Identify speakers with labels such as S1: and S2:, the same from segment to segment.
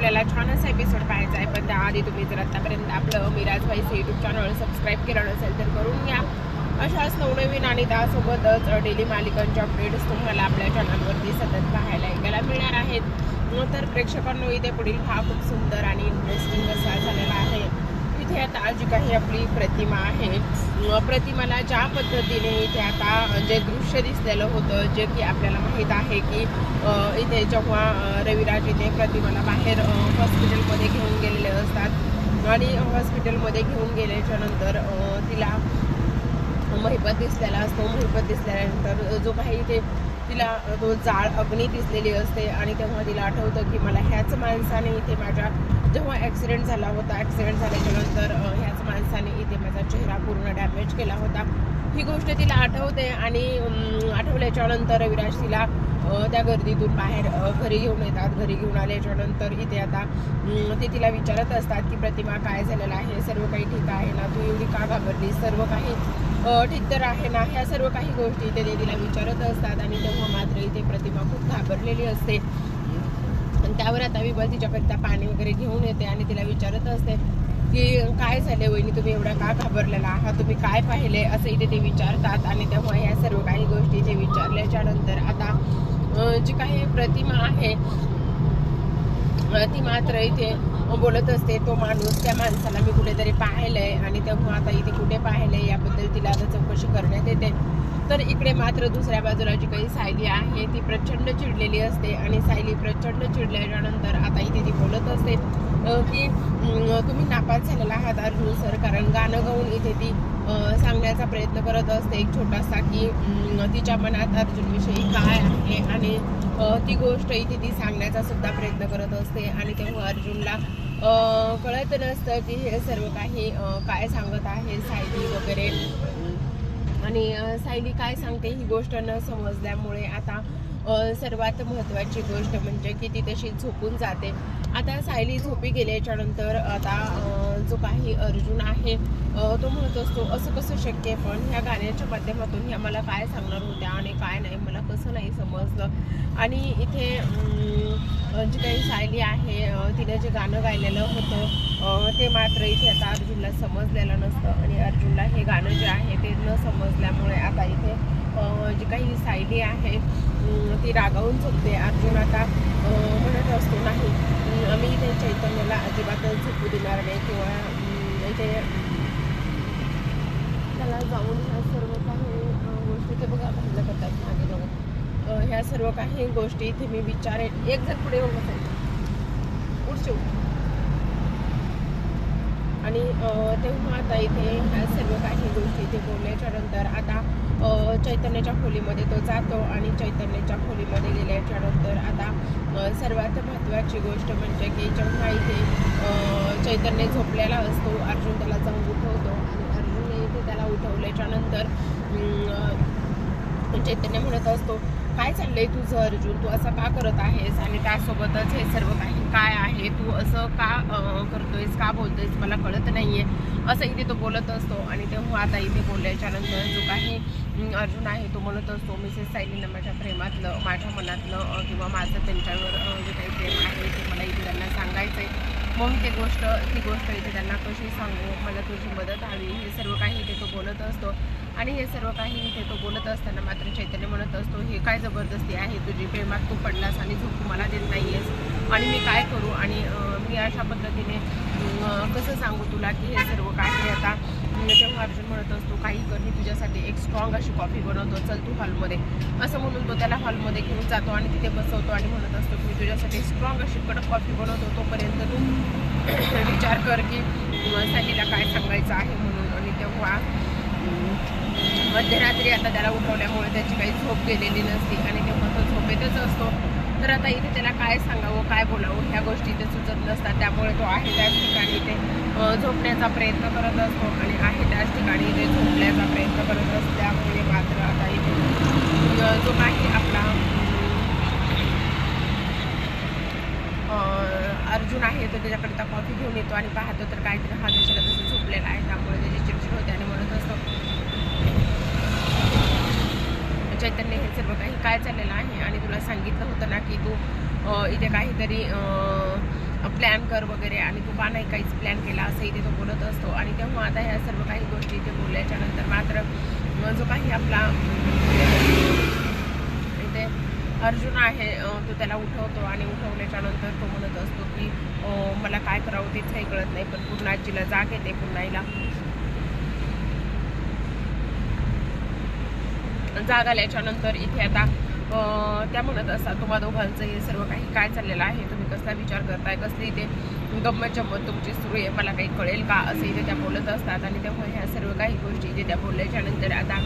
S1: आपल्याला छान असा एपिसोड पाहायचा आहे. पण त्याआधी तुम्ही जर आत्तापर्यंत आपलं मिराज भाईचं यूट्यूब चॅनल सबस्क्राईब केलं नसेल तर करून घ्या. अशाच नवनवीन आणि त्यासोबतच डेली मालिकांच्या अपडेट्स तुम्हाला आपल्या चॅनलवरती सतत पाहायला ऐकायला मिळणार आहेत. तर प्रेक्षकांनो इथे पुढील हा खूप सुंदर आणि इंटरेस्टिंग असा झालेला आहे इथे आता जी काही आपली प्रतिमा आहे प्रतिमाला ज्या पद्धतीने इथे आता जे दृश्य दिसलेलं होतं जे की आपल्याला माहीत आहे की इथे जेव्हा रविराज इथे प्रतिमाला बाहेर हॉस्पिटलमध्ये घेऊन गेलेले असतात आणि हॉस्पिटलमध्ये घेऊन गेल्याच्यानंतर तिला महिपत दिसलेला असतो. महिपत दिसल्यानंतर जो काही इथे तिला तो जाळ अग्नी दिसलेली असते आणि तेव्हा तिला आठवतं की मला ह्याच माणसाने इथे माझ्या जेव्हा ॲक्सिडेंट झाला होता ॲक्सिडेंट झाल्याच्यानंतर ह्याच माणसाने इथे माझा चेहरा पूर्ण डॅमेज केला होता. ही गोष्ट तिला आठवते आणि आठवल्याच्यानंतर आठवल्याच्या नंतर रविराज तिला त्या गर्दीतून बाहेर घरी घेऊन येतात. घरी घेऊन आल्याच्यानंतर इथे आता ते तिला विचारत असतात की प्रतिमा काय झालेलं आहे? सर्व काही ठीक आहे ना? तू एवढी का घाबरली सर्व काही अं, ठीक तर आहे ना ह्या सर्व काही गोष्टी इथे ते तिला विचारत असतात आणि तेव्हा मात्र इथे प्रतिमा खूप घाबरलेली असते. आणि त्यावर आता विबल तिच्याकरिता पाणी वगैरे घेऊन येते आणि तिला विचारत असते की काय झाले वहिनी? तुम्ही एवढा का घाबरलेला आहात? तुम्ही काय पाहिले? असं इथे ते विचारतात आणि तेव्हा ह्या सर्व काही गोष्टी इथे विचारल्याच्या नंतर आता जी काही प्रतिमा आहे ती मात्र इथे बोलत असते तो माणूस त्या माणसाला मी कुठेतरी पाहिलंय आणि तेव्हा आता इथे कुठे पाहिलंय याबद्दल तिला आता चौकशी करण्यात येते. तर इकडे मात्र दुसऱ्या बाजूला जी काही सायली आहे ती प्रचंड चिडलेली असते आणि सायली प्रचंड चिडल्यानंतर आता इथे ती बोलत असते की तुम्ही नापास झालेला आहात अर्जुन सर कारण गाणं गाऊन इथे ती सांगण्याचा प्रयत्न करत असते एक छोटासा की तिच्या मनात अर्जुनविषयी काय आहे? आणि ती गोष्ट इथे ती सांगण्याचा सुद्धा प्रयत्न करत असते आणि तेव्हा अर्जुनला कळत नसतं की हे सर्व काही काय सांगत आहे सायली वगैरे. आणि सायली काय सांगते ही गोष्ट न समजल्यामुळे आता सर्वात महत्त्वाची गोष्ट म्हणजे की ती तशी झोपून जाते. आता सायली झोपी गेल्याच्यानंतर आता जो काही अर्जुन आहे तो म्हणत असतो असं कसं शक्य पण ह्या गाण्याच्या माध्यमातून ह्या मला काय सांगणार होत्या आणि काय नाही मला कसं नाही समजलं. आणि इथे जी काही सायली आहे तिने जे गाणं गायलेलं होतं ते मात्र इथे आता अर्जुनला समजलेलं नसतं. आणि अर्जुनला हे गाणं जे आहे ते न समजल्यामुळे आता इथे जी काही सायली आहे ती रागावून चुकते अर्जुन आता म्हणत असतो नाही मी इथे चैतन्याला अजिबातच झोपू देणार नाही किंवा इथे त्याला जाऊन ह्या सर्व काही गोष्टी ते बघा भांडणं करतात मागे जाऊन. ह्या सर्व काही गोष्टी इथे मी विचारेन. एक जर पुढे येऊन बसेल पुढचे आणि तेव्हा आता इथे ह्या सर्व काही गोष्टी इथे बोलल्याच्या नंतर आता चैतन्याच्या खोलीमध्ये तो जातो आणि चैतन्याच्या खोलीमध्ये गेल्याच्यानंतर आता सर्वात महत्त्वाची गोष्ट म्हणजे की जेव्हा इथे चैतन्य झोपलेला असतो अर्जुन त्याला जाऊन उठवतो आणि अर्जुनने इथे त्याला उठवल्याच्या नंतर चैतन्य म्हणत असतो काय चाललंय तुझं अर्जुन? तू असं का करत आहेस आणि त्यासोबतच हे सर्व काही काय आहे? तू असं का करतोयस? का बोलतोयस? मला कळत नाहीये. असं इथे तो बोलत असतो आणि तेव्हा हो आता इथे बोलल्याच्या नंतर जो काही अर्जुन आहे तो म्हणत असतो मिसेस सायलीनं माझ्या प्रेमातलं माझ्या मनातलं किंवा माझं त्यांच्यावर जे काही प्रेम आहे ते मला इथे त्यांना सांगायचं आहे मग ते गोष्ट ती गोष्ट इथे त्यांना कशी सांगू? मला तुझी मदत हवी? हे सर्व काही इथे तो बोलत असतो. आणि हे सर्व काही इथे तो बोलत असताना मात्र चैतन्य म्हणत असतो हे काय जबरदस्ती आहे? तुझी प्रेमात तू पडलास आणि झोपू मला देत नाही आहेस आणि मी काय करू? आणि मी अशा पद्धतीने कसं सांगू तुला की हे सर्व काही आता तेव्हा अर्जुन म्हणत असतो काही कर मी तुझ्यासाठी एक स्ट्रॉंग अशी कॉफी बनवतो. चल तू हॉलमध्ये असं म्हणून तो त्याला हॉलमध्ये घेऊन जातो आणि तिथे बसवतो आणि म्हणत असतो की मी तुझ्यासाठी स्ट्रॉंग अशी कडक कॉफी बनवतो. तोपर्यंत तू विचार कर की अं, काय सांगायचं आहे म्हणून. आणि तेव्हा मध्यरात्री आता त्याला उठवल्यामुळे त्याची काही झोप गेलेली नसती आणि तेव्हा तो झोपेतच असतो. तर आता इथे त्याला काय सांगावं काय बोलावं ह्या गोष्टी इथे सुचत नसतात. त्यामुळे तो आहे त्याच ठिकाणी इथे झोपण्याचा प्रयत्न करत असतो आणि आहे त्याच ठिकाणी इथे झोपण्याचा प्रयत्न करत असल्यामुळे मात्र आता इथे जो काही आपला अर्जुन आहे तो त्याच्याकरिता कॉफी घेऊन येतो आणि पाहतो तर काहीतरी हा देशाला तसं झोपलेला आहे त्यामुळे त्याची चिडचिड होते आणि म्हणत असतो चैतन्य हे सर्व काही काय चाललेलं आहे आणि तुला सांगितलं होतं ना की तू इथे काहीतरी प्लॅन कर वगैरे. आणि तू का नाही काहीच प्लॅन केला असं इथे तो बोलत असतो. आणि तेव्हा आता ह्या सर्व काही गोष्टी इथे बोलल्याच्या नंतर मात्र जो काही आपला इथे अर्जुन आहे तो त्याला उठवतो. आणि उठवल्याच्या नंतर तो म्हणत असतो की मला काय करावं तेच काही कळत नाही. पण पुन्हा आजीला जाग येते पुन्हा जाग आल्याच्यानंतर इथे आता त्या म्हणत असतात तुम्हा दोघांचं हे सर्व काही काय चाललेलं आहे? तुम्ही कसला विचार करताय? कसली इथे गंमत जम्मत तुमची सुरू आहे? मला काही कळेल का? असं इथे त्या बोलत असतात आणि त्यामुळे ह्या सर्व काही गोष्टी इथे त्या बोलल्याच्या नंतर आता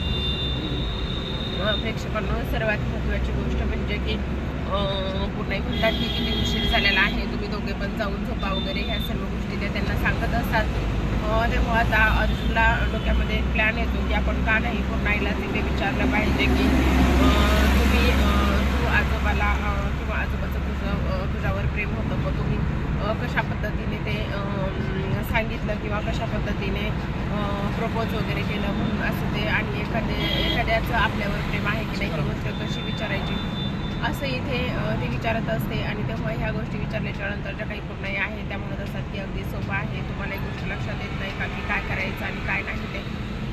S1: प्रेक्षकांना सर्वात महत्त्वाची गोष्ट म्हणजे की अं, पुन्हा म्हणतात की किती उशीर झालेला आहे. तुम्ही दोघे पण जाऊन झोपा वगैरे ह्या सर्व गोष्टी ते त्यांना सांगत असतात. तेव्हा आता अर्जुनला डोक्यामध्ये प्लॅन येतो की आपण का नाही पूर्ण आईला तिथे विचारलं पाहिजे की तू किंवा आजोबाचं तुझं तुझ्यावर प्रेम होतं मग तुम्ही कशा पद्धतीने ते सांगितलं किंवा कशा पद्धतीने प्रपोज वगैरे केलं म्हणून असं ते आणि एखादे एखाद्याचं आपल्यावर प्रेम आहे की नाही ही गोष्ट कशी विचारायची? असं इथे ते विचारत असते आणि तेव्हा ह्या गोष्टी विचारल्याच्या नंतर ज्या काही पूर्ण आहे त्या म्हणत असतात की अगदी सोपं आहे. तुम्हाला एक गोष्ट लक्षात येत नाही का की काय करायचं आणि काय नाही ते?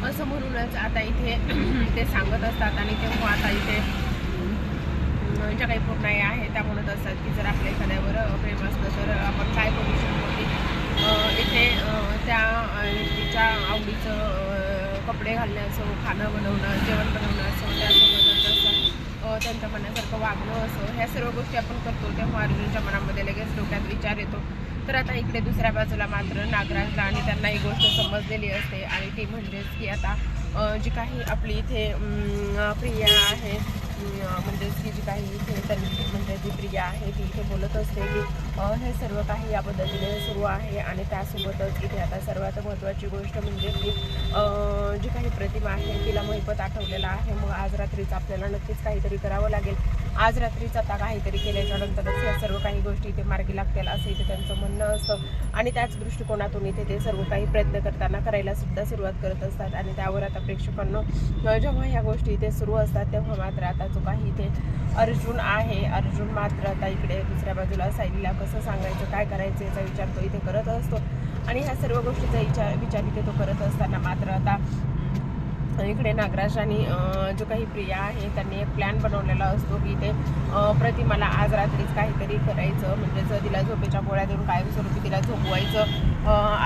S1: असं म्हणूनच आता इथे ते सांगत असतात आणि तेव्हा आता इथे ज्या काही पूर्ण आहे त्या म्हणत असतात की जर आपल्या एखाद्यावर प्रेम असलं तर आपण काय करू शकतो की इथे त्या व्यक्तीच्या आवडीचं कपडे घालणं असो खाणं बनवणं जेवण बनवणं असो त्यासोबतच असं त्यांच्या मनासारखं वागणं असो ह्या सर्व गोष्टी आपण करतो तेव्हा अर्जुनच्या मनामध्ये लगेच डोक्यात विचार येतो. तर आता इकडे दुसऱ्या बाजूला मात्र नागराजला आणि त्यांना ही गोष्ट समजलेली असते आणि ती म्हणजेच की आता जी काही आपली इथे प्रिया आहे म्हणजेच की म्हणजे जी काही इथे म्हणजे जी प्रिया आहे ती इथे बोलत असते की हे सर्व काही या पद्धतीने सुरू आहे आणि त्यासोबतच इथे आता सर्वात महत्त्वाची गोष्ट म्हणजे की जी काही प्रतिमा आहे तिला महिपत आठवलेला आहे. मग आज रात्रीचं आपल्याला नक्कीच काहीतरी करावं लागेल. आज रात्रीच आता काहीतरी केल्याच्या नंतरच या सर्व काही गोष्टी इथे मार्गी लागतील असं इथे त्यांचं म्हणणं असतं. आणि त्याच दृष्टिकोनातून इथे ते सर्व काही प्रयत्न करताना करायला सुद्धा सुरुवात करत असतात. आणि त्यावर आता प्रेक्षकांना जेव्हा ह्या गोष्टी इथे सुरू असतात तेव्हा मात्र आता जो काही इथे अर्जुन आहे अर्जुन मात्र आता इकडे दुसऱ्या बाजूला साईडला कसं सांगायचं काय करायचं याचा विचार तो इथे करत असतो. आणि ह्या सर्व गोष्टीचा विचार विचार इथे तो करत असताना मात्र आता इकडे नागराज आणि जो काही प्रिया आहे त्यांनी एक प्लॅन बनवलेला असतो की ते प्रतिमाला आज रात्रीच काहीतरी करायचं. म्हणजेच तिला झोपेच्या गोळ्या देऊन कायमस्वरूपी तिला झोपवायचं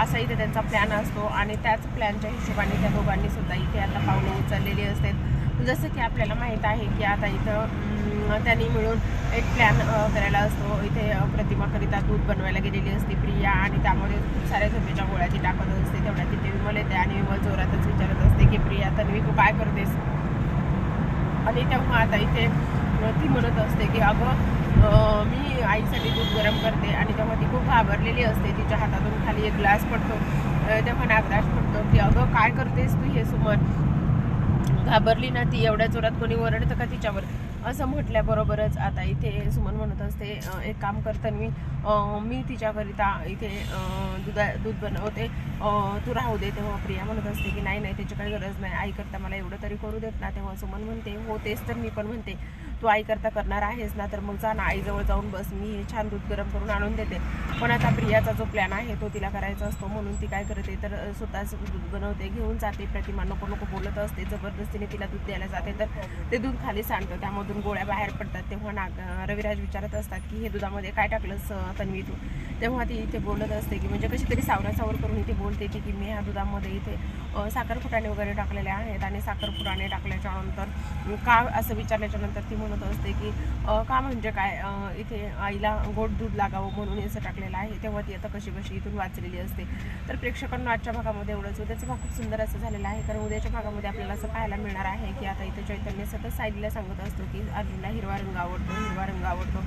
S1: असा इथे त्यांचा प्लॅन असतो. आणि त्याच प्लॅनच्या हिशोबाने त्या दोघांनी सुद्धा इथे आता पावलं उचललेली असतात. जसं की आपल्याला माहीत आहे की आता इथं त्यांनी मिळून एक प्लॅन करायला असतो. इथे प्रतिमाकरिता दूध बनवायला गेलेली असते प्रिया आणि त्यामध्ये खूप साऱ्या झोपेच्या गोळ्याची टाकत असते. तेवढ्या तिथे विमल येते आणि विमल जोरातच विचारत असते की प्रिया तन्वी तू काय करतेस? आणि तेव्हा आता इथे ती म्हणत असते की अगं मी आईसाठी दूध गरम करते. आणि तेव्हा ती खूप घाबरलेली असते. तिच्या हातातून खाली एक ग्लास पडतो. तेव्हा नागराज म्हणतो की अगं काय करतेस तू हे सुमन? घाबरली ना ती एवढ्या जोरात कोणी ओरडतं का तिच्यावर? असं म्हटल्याबरोबरच आता इथे सुमन म्हणत असते एक काम करताना मी मी तिच्याकरिता इथे दुधा दूध बनवते. तू राहू दे तेव्हा प्रिया म्हणत असते की नाही नाही त्याची काही गरज नाही. आई करता मला एवढं तरी करू देत ना. तेव्हा सुमन म्हणते हो तेच तर मी पण म्हणते. तू आई करता करणार आहेस ना तर मग जा ना आईजवळ जाऊन बस मी हे छान दूध गरम करून आणून देते. पण आता प्रियाचा जो प्लॅन आहे तो तिला करायचा असतो म्हणून ती काय करते तर स्वतःच दूध बनवते घेऊन जाते प्रतिमा नको नको बोलत असते जबरदस्तीने तिला दूध द्यायला जाते तर ते दूध खाली सांडतं त्यामधून गोळ्या बाहेर पडतात. तेव्हा नाग रविराज विचारत असतात की हे दुधामध्ये काय टाकलंस तन्वी तू? तेव्हा ती इथे बोलत असते की म्हणजे कशी तरी सावरासावर करून इथे बोलते ती की मी ह्या दुधामध्ये इथे साखर साखरपुटाणे वगैरे टाकलेले आहेत आणि साखरपुटाणे टाकल्याच्या नंतर का असं विचारल्याच्या नंतर ती म्हणत असते की का म्हणजे काय इथे आईला गोड दूध लागावं म्हणून असं टाकलेलं आहे. तेव्हा ती आता कशी कशी इथून वाचलेली असते. तर प्रेक्षकांना आजच्या भागामध्ये एवढंच. उद्याचा भाग खूप सुंदर असं झालेला आहे. कारण उद्याच्या भागामध्ये आपल्याला असं पाहायला मिळणार आहे की आता इथे चैतन्य सतत सायलीला सांगत असतो की अर्जुनला हिरवा रंग आवडतो हिरवा रंग आवडतो.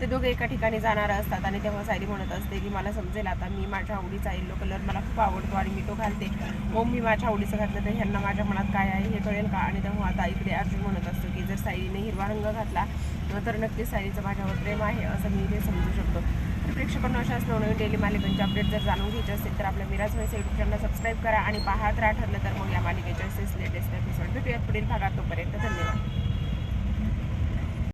S1: ते दोघे एका ठिकाणी जाणार असतात आणि तेव्हा सायली म्हणत असते की मला समजेल आता मी माझ्या आवडीचा येल्लो कलर मला खूप आवडतो आणि मी तो घालते. मग मी माझ्या आवडीचं घातलं तर ह्यांना माझ्या मनात काय आहे हे कळेल का? आणि तेव्हा आता इकडे अर्जुन म्हणत असतो साईने हिरवा रंग घातला. तर नक्कीच साईचं माझ्यावर प्रेम आहे असं मी इथे समजू शकतो. तर प्रेक्षकांना अशाच नवनवीन डेली मालिकांचे अपडेट जर जाणून घ्यायचे असेल तर आपल्या मिराज व्हायचं युट्यूब चॅनल सबस्क्राईब करा आणि पाहत राहा ठरलं तर मग या मालिकेच्या असेच लेटेस्ट एपिसोड भेटूयात पुढील भागात. तोपर्यंत धन्यवाद.